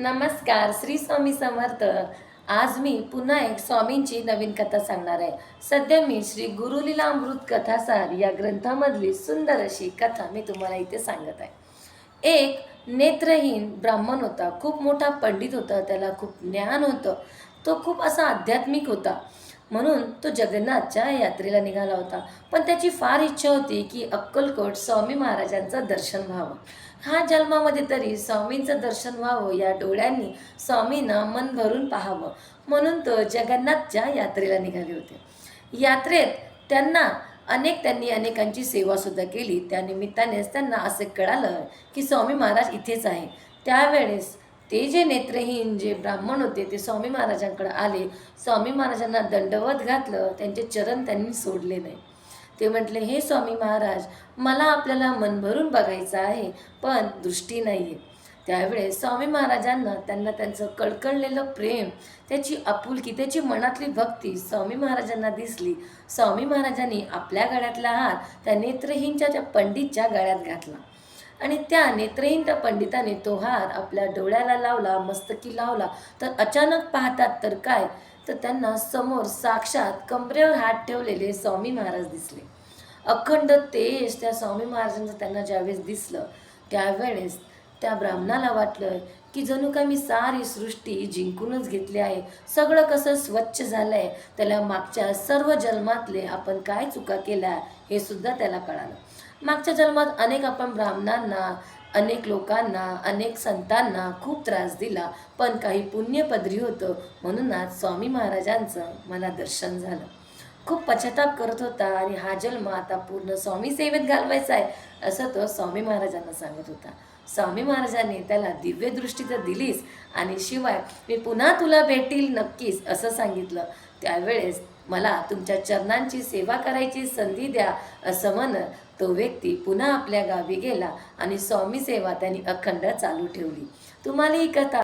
नमस्कार श्री स्वामी समर्थ. आज मी पुन्हा एक स्वामींची नवीन कथा सांगणार आहे. सध्या मी श्री गुरुलीला अमृत कथासार या ग्रंथामधली सुंदर अशी कथा मी तुम्हाला इथे सांगत आहे. एक नेत्रहीन ब्राह्मण होता. खूप मोठा पंडित होता. त्याला खूप ज्ञान होतं. तो खूप असा आध्यात्मिक होता. म्हणून तो जगन्नाथच्या यात्रेला निघाला होता. पण त्याची फार इच्छा होती की अक्कलकोट स्वामी महाराजांचं दर्शन व्हावं. हा जन्मामध्ये तरी स्वामींचं दर्शन व्हावं या डोळ्यांनी स्वामींना मन भरून पाहावं म्हणून तो जगन्नाथच्या यात्रेला निघाले होते. यात्रेत त्यांना अनेक त्यांनी अनेकांची सेवासुद्धा केली. त्या निमित्तानेच त्यांना असं कळालं की स्वामी महाराज इथेच आहे. त्यावेळेस ते जे नेत्रहीन जे ब्राह्मण होते ते स्वामी महाराजांकडे आले. स्वामी महाराजांना दंडवत घातलं त्यांचे चरण त्यांनी सोडले नाही. ते म्हटले हे स्वामी महाराज मला आपल्याला मन भरून बघायचं आहे पण दृष्टी नाही आहे त्यावेळेस स्वामी महाराजांना त्यांना त्यांचं कळकळलेलं प्रेम त्याची आपुलकी त्याची मनातली भक्ती स्वामी महाराजांना दिसली. स्वामी महाराजांनी आपल्या गळ्यातला हात त्या नेत्रहीनच्या त्या पंडितच्या गळ्यात घातला. आणि त्या नेत्रहीन त्या पंडिताने तो हार आपल्या डोळ्याला लावला मस्तकी लावला. तर अचानक पाहतात तर काय? तर त्यांना समोर साक्षात कमरेवर हात ठेवलेले स्वामी महाराज दिसले. अखंड तेज त्या स्वामी महाराजांचं त्यांना ज्यावेळेस दिसलं त्यावेळेस त्या ब्राह्मणाला वाटलं की जणू का मी सारी सृष्टी जिंकूनच घेतली आहे. सगळं कसं स्वच्छ झालं आहे त्याला मागच्या सर्व जन्मातले आपण काय चुका केल्या हे सुद्धा त्याला कळालं. मागच्या जन्मात अनेक आपण ब्राह्मणांना अनेक लोकांना अनेक संतांना खूप त्रास दिला पण काही पुण्यपदरी होतं म्हणूनच स्वामी महाराजांचं मला दर्शन झालं. खूप पश्चाताप करत होता आणि हा जन्म आता पूर्ण स्वामी सेवेत घालवायचा आहे असं तो स्वामी महाराजांना सांगत होता. स्वामी महाराजांनी त्याला दिव्य दृष्टी तर दिलीच आणि शिवाय मी पुन्हा तुला भेटील नक्कीच असं सांगितलं. त्यावेळेस मला तुमच्या चरणांची सेवा करायची संधी द्या असं म्हणत तो व्यक्ती पुन्हा आपल्या गावी गेला आणि स्वामी सेवा त्यांनी अखंड चालू ठेवली. तुम्हाला ही कथा